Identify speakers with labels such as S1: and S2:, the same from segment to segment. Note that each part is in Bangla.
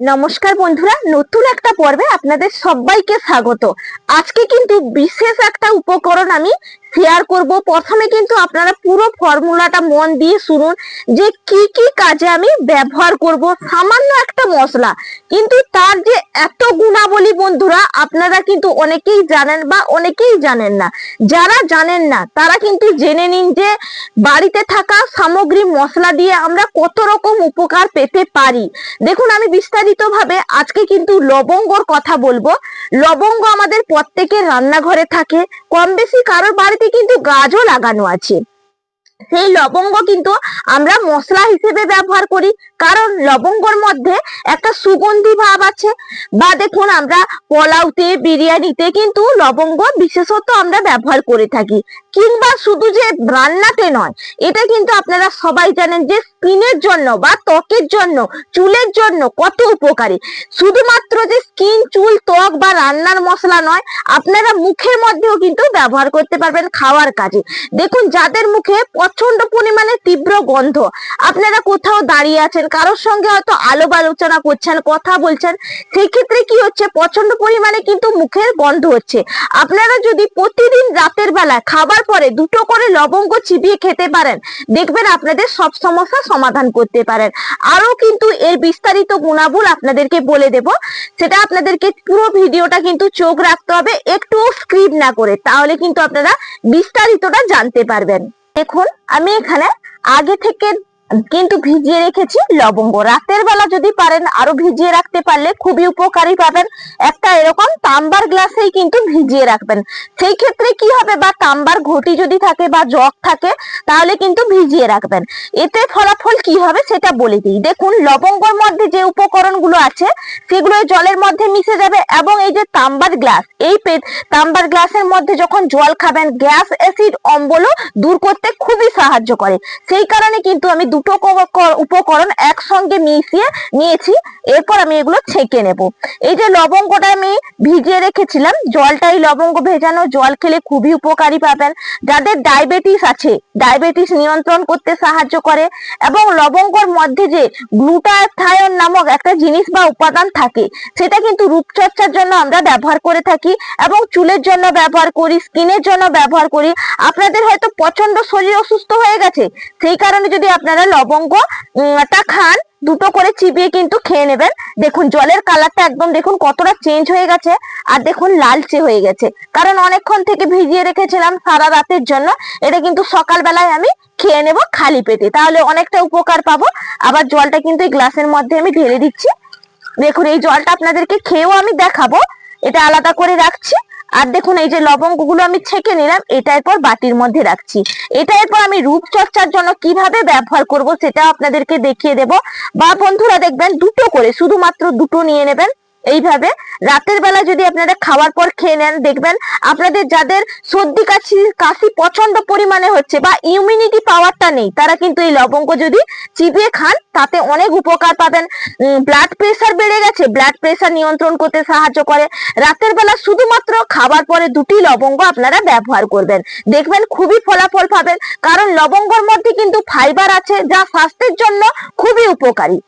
S1: নমস্কার বন্ধুরা নতুন একটা পর্বে আপনাদের সবাইকে স্বাগত। আজকে কিন্তু বিশেষ একটা উপকরণ আমি শেয়ার করব। প্রথমে কিন্তু আপনারা পুরো ফর্মুলাটা মন দিয়ে শুনুন যে কি কি কাজে আমি ব্যবহার করব। সামান্য একটা মশলা। কিন্তু তার যে এত গুণাবলী বন্ধুরা, আপনারা কিন্তু অনেকেই জানেন বা অনেকেই জানেন না। যারা জানেন না, তারা কিন্তু জেনে নিন যে বাড়িতে থাকা সামগ্রী মশলা দিয়ে আমরা কত রকম উপকার পেতে পারি। দেখুন, আমি বিস্তারিত ভাবে আজকে কিন্তু লবঙ্গর কথা বলব। লবঙ্গ আমাদের প্রত্যেকের রান্নাঘরে থাকে। কম বেশি কারোর বাড়িতে কিন্তু গাছও লাগানো আছে। সেই লবঙ্গ কিন্তু আমরা মশলা হিসেবে ব্যবহার করি। কারণ লবঙ্গর মধ্যে একটা সুগন্ধি ভাব আছে। বা দেখুন, আমরা পোলাওতে, বিরিয়ানিতে কিন্তু লবঙ্গ বিশেষত আমরা ব্যবহার করে থাকি। কিংবা শুধু যে রান্নাতে নয়, এটা কিন্তু আপনারা সবাই জানেন যে স্কিনের জন্য বা ত্বকের জন্য, চুলের জন্য কত উপকারী। শুধুমাত্র যে স্কিন, চুল, ত্বক বা রান্নার মশলা নয়, আপনারা মুখের মধ্যেও কিন্তু ব্যবহার করতে পারবেন খাওয়ার কাজে। দেখুন, যাদের মুখে প্রচণ্ড পরিমাণে তীব্র গন্ধ, আপনারা কোথাও দাঁড়িয়ে আছেন কারোর সঙ্গে হয়তো আলোপ আলোচনা করছেন, কথা বলছেন সেই ক্ষেত্রে কি হচ্ছে? প্রচণ্ড পরিমাণে কিন্তু মুখের গন্ধ হচ্ছে। আপনারা যদি প্রতিদিন রাতের বেলা খাবার পরে দুটো করে লবঙ্গ চিবিয়ে খেতে পারেন, দেখবেন আপনাদের সব সমস্যা সমাধান করতে পারেন। আরও কিন্তু এর বিস্তারিত গুণাবল আপনাদেরকে বলে দেব। সেটা আপনাদেরকে পুরো ভিডিওটা কিন্তু চোখ রাখতে হবে একটু স্ক্রিপ না করে, তাহলে কিন্তু আপনারা বিস্তারিতটা জানতে পারবেন। দেখুন, আমি এখানে আগে থেকে কিন্তু ভিজিয়ে রেখেছি লবঙ্গ। রাতের বেলা যদি পারেন, আরও ভিজিয়ে রাখতে পারলে খুবই উপকারী পাবেন। একটা এরকম তাম্বার গ্লাসেই কিন্তু ভিজিয়ে রাখবেন। সেই ক্ষেত্রে কি হবে বা তাম্বার ঘটি যদি থাকে বা জগ থাকে, তাহলে কিন্তু ভিজিয়ে রাখবেন। এতে ফলাফল কি হবে সেটা বলে দিই। দেখুন, লবঙ্গর মধ্যে যে উপকরণগুলো আছে, সেগুলো জলের মধ্যে মিশে যাবে এবং এই যে তাম্বার গ্লাস, এই তাম্বার গ্লাসের মধ্যে যখন জল খাবেন, গ্যাস, অ্যাসিড, অম্বলও দূর করতে খুবই সাহায্য করে। সেই কারণে কিন্তু আমি দুটো উপকরণ একসঙ্গে মিশিয়ে নিয়েছি। এরপর আমি এগুলো ছেঁকে নেব। এই যে লবঙ্গটা আমি ভিজিয়ে রেখেছিলাম জলটাই লবঙ্গ ভেজানো জল খেলে খুবই উপকারী পাবেন। যাদের ডায়াবেটিস আছে, ডায়াবেটিস নিয়ন্ত্রণ করতে সাহায্য করে এবং লবঙ্গর মধ্যে যে গ্লুটাথায়ন নামক একটা জিনিস বা উপাদান থাকে, সেটা কিন্তু রূপচর্চার জন্য আমরা ব্যবহার করে থাকি এবং চুলের জন্য ব্যবহার করি, স্কিনের জন্য ব্যবহার করি। আপনাদের হয়তো প্রচণ্ড শরীর অসুস্থ হয়ে গেছে, সেই কারণে যদি আপনারা লবঙ্গটা খান দুটো করে চিবিয়ে কিন্তু খেয়ে নেবেন। দেখুন, জলের কালারটা একদম দেখুন কতটা চেঞ্জ হয়ে গেছে আর দেখুন লালচে হয়ে গেছে। কারণ অনেকক্ষণ থেকে ভিজিয়ে রেখেছিলাম সারা রাতের জন্য। এটা কিন্তু সকালবেলায় আমি খেয়ে নেব খালি পেটে। তাহলে অনেকটা উপকার পাবো। আবার জলটা কিন্তু এই গ্লাসের মধ্যে আমি ঢেলে দিচ্ছি। দেখুন, এই জলটা আপনাদেরকে খেয়েও আমি দেখাবো। এটা আলাদা করে রাখছি। আর দেখুন, এই যে লবঙ্গগুলো আমি ছেঁকে নিলাম এটা এরপর বাটির মধ্যে রাখছি। এটা এরপর আমি রূপচর্চার জন্য কীভাবে ব্যবহার করব সেটা আপনাদেরকে দেখিয়ে দেব। বা বন্ধুরা দেখবেন, দুটো করে, শুধুমাত্র দুটো নিয়ে নেবেন। এইভাবে রাতের বেলা যদি আপনারা খাওয়ার পর খেয়ে নেন, দেখবেন আপনাদের যাদের সর্দি, কাশি কাশি প্রচণ্ড পরিমাণে হচ্ছে বা ইমিউনিটি পাওয়ারটা নেই, তারা কিন্তু এই লবঙ্গ যদি চিবিয়ে খান, তাতে অনেক উপকার পাবেন। ব্লাড প্রেশার বেড়ে গেছে ব্লাড প্রেশার নিয়ন্ত্রণ করতে সাহায্য করে। রাতের বেলা শুধুমাত্র খাবার পরে দুটি লবঙ্গ আপনারা ব্যবহার করবেন। দেখবেন খুবই ফলাফল পাবেন, কারণ লবঙ্গর মধ্যে কিন্তু ফাইবার আছে, যা স্বাস্থ্যের জন্য খুবই উপকারী।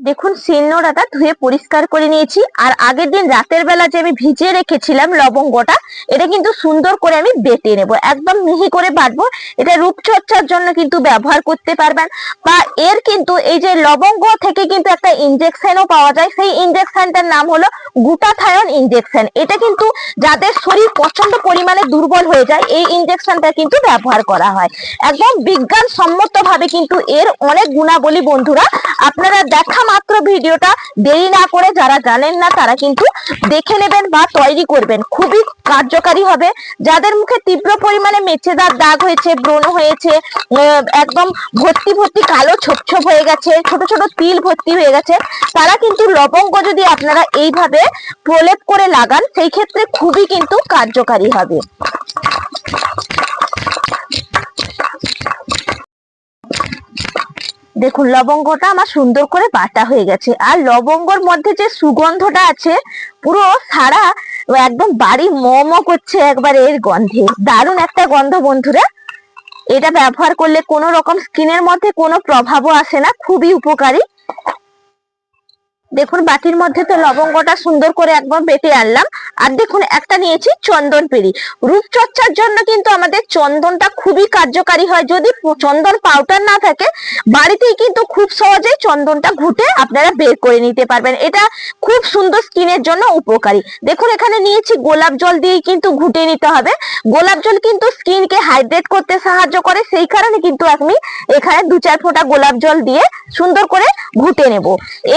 S1: দেখুন, শিলনোড়াটা ধুয়ে পরিষ্কার করে নিয়েছি। আর আগের দিন রাতের বেলা যে আমি ভিজিয়ে রেখেছিলাম লবঙ্গটা, এটা কিন্তু সুন্দর করে আমি বেটে নেব। একদম মিহি করে বাটবো। এটা রূপচর্চার জন্য কিন্তু ব্যবহার করতে পারবেন। বা এর কিন্তু এই যে লবঙ্গ থেকে কিন্তু একটা ইনজেকশনও পাওয়া যায়। সেই ইনজেকশনটার নাম হলো গুটাথায়ন ইনজেকশন এটা কিন্তু যাদের শরীর প্রচণ্ড পরিমাণে দুর্বল হয়ে যায়, এই ইনজেকশনটা কিন্তু ব্যবহার করা হয়। একদম বিজ্ঞান সম্মত ভাবে কিন্তু এর অনেক গুণাবলী বন্ধুরা, আপনারা দেখা মাত্র ভিডিওটা দেরি না করে যারা জানেন না, তারা কিন্তু দেখে নেবেন বা তৈরি করবেন। খুবই কার্যকারী হবে। যাদের মুখে তীব্র পরিমাণে মেচেদার দাগ হয়েছে, ব্রণ হয়েছে একদম ভর্তি ভর্তি কালো ছোপ ছোপ হয়ে গেছে, ছোট ছোট তিল ভর্তি হয়ে গেছে, তারা কিন্তু লবঙ্গ যদি আপনারা এইভাবে প্রলেপ করে লাগান, সেই ক্ষেত্রে খুবই কিন্তু কার্যকারী হবে। দেখুন, লবঙ্গটা আমার সুন্দর করে বাটা হয়ে গেছে। আর লবঙ্গর মধ্যে যে সুগন্ধটা আছে, পুরো সারা একদম বাড়ি মমো করছে একবার এর গন্ধে। দারুণ একটা গন্ধ বন্ধুরা। এটা ব্যবহার করলে কোনো রকম স্কিনের মধ্যে কোনো প্রভাবও আসে না, খুবই উপকারী। দেখুন, বাটির মধ্যে তো লবঙ্গটা সুন্দর করে একবার বেটে আনলাম। আর দেখুন, একটা নিয়েছি চন্দন পেরি। রূপচর্চার জন্য কিন্তু আমাদের চন্দনটা খুবই কার্যকারী হয়। যদি চন্দন পাউডার না থাকে, বাড়িতেই কিন্তু খুব সহজেই চন্দনটা ঘুটে আপনারা বের করে নিতে পারবেন। এটা খুব সুন্দর স্কিনের জন্য উপকারী। দেখুন, এখানে নিয়েছি গোলাপ জল দিয়েই কিন্তু ঘুটে নিতে হবে। গোলাপ জল কিন্তু স্কিনকে হাইড্রেট করতে সাহায্য করে। সেই কারণে কিন্তু আমি এখানে দু চার ফোঁটা গোলাপ জল দিয়ে সুন্দর করে ঘুটে নেব।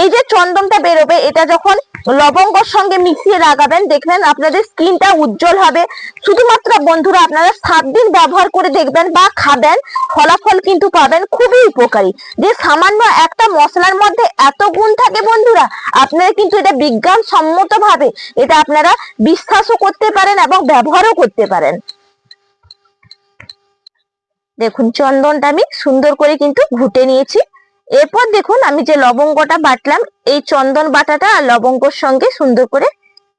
S1: এই যে চন্দনটা বেরোবে, এটা যখন লবঙ্গর সঙ্গে মিশিয়ে লাগাবেন, দেখবেন আপনাদের স্কিনটা উজ্জ্বল হবে। শুধুমাত্র বন্ধুরা, আপনারা সাত দিন ব্যবহার করে দেখবেন বা খাবেন, ফলাফল কিন্তু পাবেন, খুবই উপকারী। যে সামান্য একটা মশলার মধ্যে এত গুণ থাকে বন্ধুরা, আপনারা কিন্তু এটা বিজ্ঞান সম্মত ভাবে এটা আপনারা বিশ্বাসও করতে পারেন এবং ব্যবহারও করতে পারেন। দেখুন, চন্দনটা আমি সুন্দর করে কিন্তু ঘুটে নিয়েছি। এরপর দেখুন আমি যে লবঙ্গটা বাটলাম, এই চন্দন বাটাটা আর লবঙ্গর সঙ্গে সুন্দর করে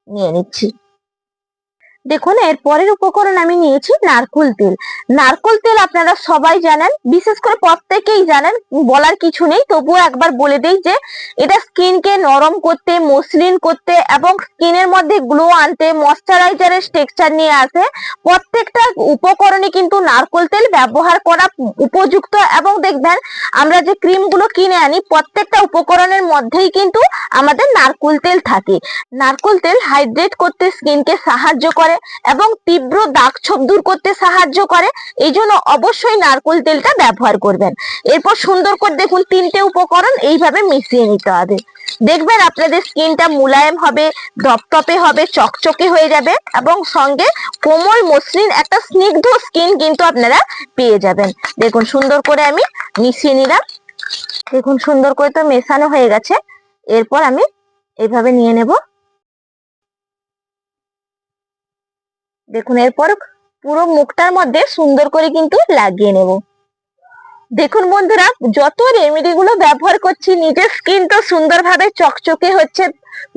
S1: নিয়ে নিচ্ছি। দেখুন, এর পরের উপকরণ আমি নিয়েছি নারকোল তেল। নারকোল তেল আপনারা সবাই জানেন, বিশেষ করে প্রত্যেকেই জানেন, বলার কিছু নেই, তবুও একবার বলে দেই যে এটা স্কিনকে নরম করতে, মসৃণ করতে এবং স্কিনের মধ্যে গ্লো আনতে, ময়শ্চারাইজারের টেক্সচার নিয়ে আসে। প্রত্যেকটা উপকরণে কিন্তু নারকোল তেল ব্যবহার করা উপযুক্ত এবং দেখবেন, আমরা যে ক্রিমগুলো কিনে আনি, প্রত্যেকটা উপকরণের মধ্যেই কিন্তু আমাদের নারকোল তেল থাকে। নারকোল তেল হাইড্রেট করতে স্কিনকে সাহায্য করে এবং তীব্র দাগ ছোপ দূর করতে সাহায্য করে। এই জন্য অবশ্যই নারকোল তেলটা ব্যবহার করবেন। এরপর সুন্দর করে দেখুন, তিনটে উপকরণ এইভাবে মিশিয়ে নিতে হবে। দেখবেন আপনাদের স্কিনটা মুলায়েম হবে দপটপে হবে, চকচকে হয়ে যাবে এবং সঙ্গে কোমল মসৃণ একটা স্নিগ্ধ স্কিন কিন্তু আপনারা পেয়ে যাবেন। দেখুন, সুন্দর করে আমি মিশিয়ে নিলাম। দেখুন, সুন্দর করে তো মেশানো হয়ে গেছে। এরপর আমি এইভাবে নিয়ে নেব। দেখুন, এরপর পুরো মুখটার মধ্যে সুন্দর করে কিন্তু লাগিয়ে নেব। দেখুন বন্ধুরা, যত রেমেডি গুলো ব্যবহার করছি, নিজের স্কিন তো সুন্দরভাবে চকচকে হচ্ছে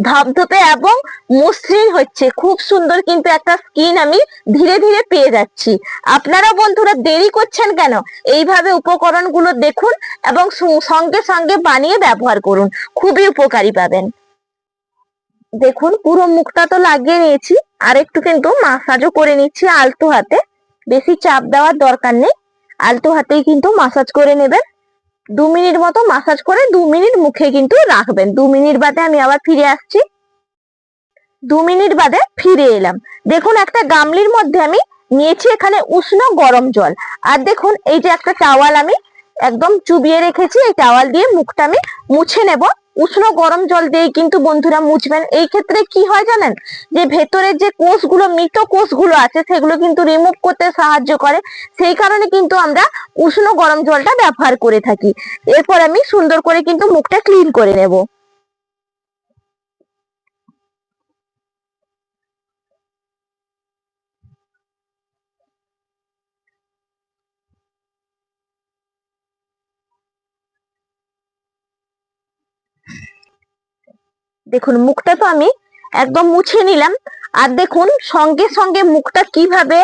S1: ধপধপে এবং মসৃণ হচ্ছে। খুব সুন্দর কিন্তু একটা স্কিন আমি ধীরে ধীরে পেয়ে যাচ্ছি। আপনারা বন্ধুরা দেরি করছেন কেন? এইভাবে উপকরণগুলো দেখুন এবং সঙ্গে সঙ্গে বানিয়ে ব্যবহার করুন। খুবই উপকারী পাবেন। দেখুন, পুরো মুখটা তো লাগিয়ে নিয়েছি, আর একটু কিন্তু মাসাজও করে নিচ্ছি আলতো হাতে। বেশি চাপ দেওয়ার দরকার নেই, আলতো হাতেই কিন্তু মাসাজ করে নেবেন। দু মিনিট মতো মাসাজ করে দু মিনিট মুখে কিন্তু রাখবেন। দু মিনিট বাদে আমি আবার ফিরে আসছি। দু মিনিট বাদে ফিরে এলাম। দেখুন, একটা গামলির মধ্যে আমি নিয়েছি এখানে উষ্ণ গরম জল। আর দেখুন, এই যে একটা টাওয়াল আমি একদম চুবিয়ে রেখেছি, এই টাওয়াল দিয়ে মুখটা আমি মুছে নেব। উষ্ণ গরম জল দিয়ে কিন্তু বন্ধুরা মুছবেন। এই ক্ষেত্রে কি হয় জানেন? যে ভেতরের যে কোষগুলো, মৃত কোষগুলো আছে, সেগুলো কিন্তু রিমুভ করতে সাহায্য করে। সেই কারণে কিন্তু আমরা উষ্ণ গরম জলটা ব্যবহার করে থাকি। এরপর আমি সুন্দর করে কিন্তু মুখটা ক্লিন করে নেব। দেখুন মুখটা তো আমি একদম মুছে নিলাম। আর দেখুন, সঙ্গে সঙ্গে মুখটা কীভাবে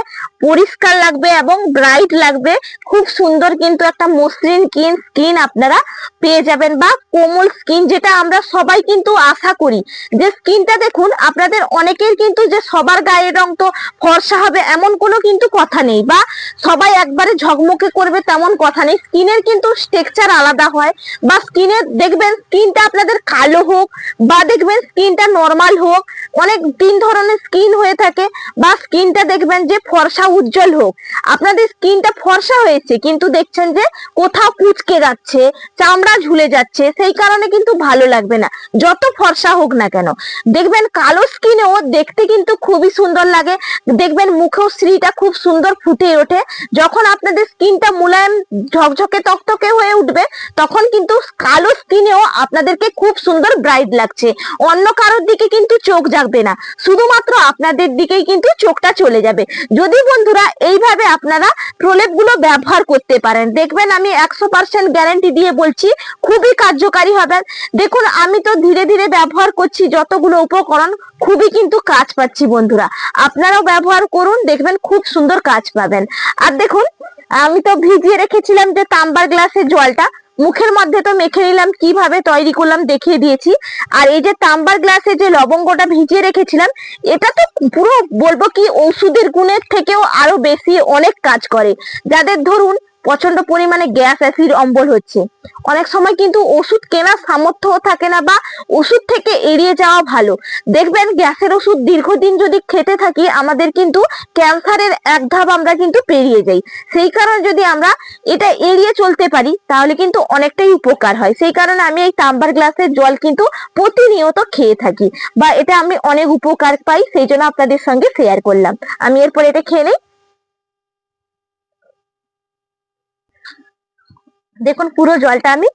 S1: পরিষ্কার লাগবে এবং ব্রাইট লাগবে, খুব সুন্দর কিন্তু একটা মসৃণ স্কিন স্কিন আপনারা পেয়ে যাবেন বা কোমল স্কিন যেটা আমরা সবাই কিন্তু আশা করি। যে স্কিনটা দেখুন, আপনাদের অনেকের কিন্তু যে সবার গায়ের রং তো ফর্সা হবে এমন কোনো কিন্তু কথা নেই বা সবাই একবারে ঝকমকে করবে তেমন কথা নেই। স্কিনের কিন্তু টেক্সচার আলাদা হয় বা স্কিনের দেখবেন স্কিনটা আপনাদের কালো হোক বা দেখবেন স্কিনটা নর্মাল হোক, অনেক তিন ধরনের স্কিন হয়ে থাকে বা স্কিনটা দেখবেন যে ফর্সা উজ্জ্বল হোক। আপনাদের স্কিনটা ফর্সা হয়েছে, কিন্তু দেখছেন যে কোথাও কুচকে যাচ্ছে, চামড়া ঝুলে যাচ্ছে, সেই কারণে কিন্তু ভালো লাগবে না। যত ফর্সা হোক না কেন। দেখবেন কালো স্কিনেও দেখতে কিন্তু খুবই সুন্দর লাগে। দেখবেন মুখেও শ্রীটা খুব সুন্দর ফুটে ওঠে। যখন আপনাদের স্কিনটা মুলায়ম, ঝকঝকে, তকতকে হয়ে উঠবে, তখন কিন্তু কালো স্কিনেও আপনাদেরকে খুব সুন্দর ব্রাইট লাগছে। অন্য কারোর দিকে কিন্তু চোখ যাবে না। শুধুমাত্র আপনাদের দিকেই কিন্তু চোখটা চলে যাবে। যদি বন্ধুরা এইভাবে আপনারা প্রলেপগুলো ব্যবহার করতে পারেন, দেখবেন আমি একশো পার্সেন্ট গ্যারেন্টি দিয়ে বলছি, খুবই কার্যকারী হবে দেখুন, আমি তো ধীরে ধীরে ব্যবহার করছি, যতগুলো উপকরণ, খুবই কিন্তু কাজ পাচ্ছি বন্ধুরা। আপনারাও ব্যবহার করুন, দেখবেন খুব সুন্দর কাজ পাবেন। আর দেখুন, আমি তো ভিজিয়ে রেখেছিলাম যে তাম্বার গ্লাসের জলটা মুখের মধ্যে তো মেখে নিলাম, কীভাবে তৈরি করলাম দেখিয়ে দিয়েছি। আর এই যে তাম্বার গ্লাসে যে লবঙ্গটা ভিজিয়ে রেখেছিলাম, এটা তো পুরো বলব কি ওষুধের গুণের থেকেও আরও বেশি অনেক কাজ করে। যাদের ধরুন প্রচণ্ড পরিমাণে গ্যাস অ্যাসিড অম্বল হচ্ছে। অনেক সময় কিন্তু ওষুধ কেনার সামর্থ্যও থাকে না বা ওষুধ থেকে এড়িয়ে যাওয়া ভালো। দেখবেন গ্যাসের ওষুধ দীর্ঘদিন যদি খেতে থাকি, আমাদের কিন্তু ক্যান্সারের এক ধাপ আমরা কিন্তু পেরিয়ে যাই। সেই কারণে যদি আমরা এটা এড়িয়ে চলতে পারি, তাহলে কিন্তু অনেকটাই উপকার হয়। সেই কারণে আমি এই তাম্বার গ্লাসের জল কিন্তু প্রতিনিয়ত খেয়ে থাকি। বা এটা আমি অনেক উপকার পাই, সেই জন্য আপনাদের সঙ্গে শেয়ার করলাম। আমি এরপর এটা খেয়ে নেই। দেখুন পুরো জলটা আমি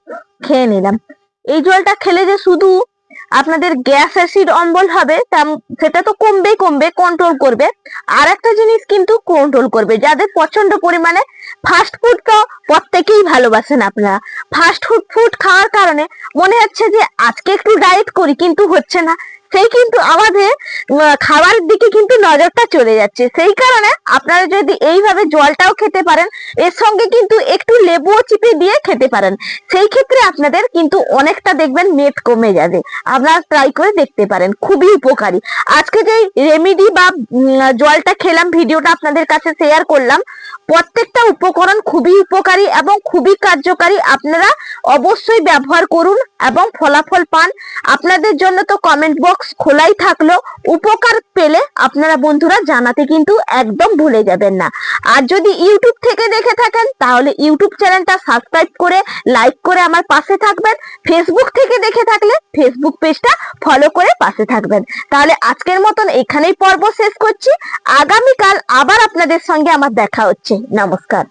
S1: খেয়ে নিলাম। এই জলটা খেলে যে শুধু আপনাদের গ্যাস অ্যাসিড অম্বল হবে সেটা তো কমবেই কমবে কন্ট্রোল করবে। আর একটা জিনিস কিন্তু কন্ট্রোল করবে যাদের প্রচণ্ড পরিমাণে ফাস্ট ফুড তো প্রত্যেকেই ভালোবাসেন আপনারা। ফাস্ট ফুড ফুড খাওয়ার কারণে মনে হচ্ছে যে আজকে একটু ডায়েট করি কিন্তু হচ্ছে না। সেই কিন্তু আমাদের উম, খাবারের দিকে কিন্তু নজরটা চলে যাচ্ছে। সেই কারণে আপনারা যদি এইভাবে জলটাও খেতে পারেন এর সঙ্গে কিন্তু একটু লেবুও চিপে দিয়ে খেতে পারেন। সেই ক্ষেত্রে আপনাদের কিন্তু অনেকটা দেখবেন মেদ কমে যাবে। আপনারা ট্রাই করে দেখতে পারেন। খুবই উপকারী। আজকে যে রেমিডি বা জলটা খেলাম, ভিডিওটা আপনাদের কাছে শেয়ার করলাম, প্রত্যেকটা উপকরণ খুবই উপকারী এবং খুবই কার্যকারী। আপনারা অবশ্যই ব্যবহার করুন এবং ফলাফল পান। আপনাদের জন্য তো কমেন্ট বক্স খোলাই থাকল। উপকার পেলে আপনারা বন্ধুরা জানাতে কিন্তু একদম ভুলে যাবেন না। আর যদি ইউটিউব থেকে দেখে থাকেন, তাহলে ইউটিউব চ্যানেলটা সাবস্ক্রাইব করে লাইক করে আমার পাশে থাকবেন। ফেসবুক থেকে দেখে থাকলে ফেসবুক পেজটা ফলো করে পাশে থাকবেন। তাহলে আজকের মতন এখানেই পর্ব শেষ করছি। আগামীকাল আবার আপনাদের সঙ্গে আমার দেখা হচ্ছে। নমস্কার।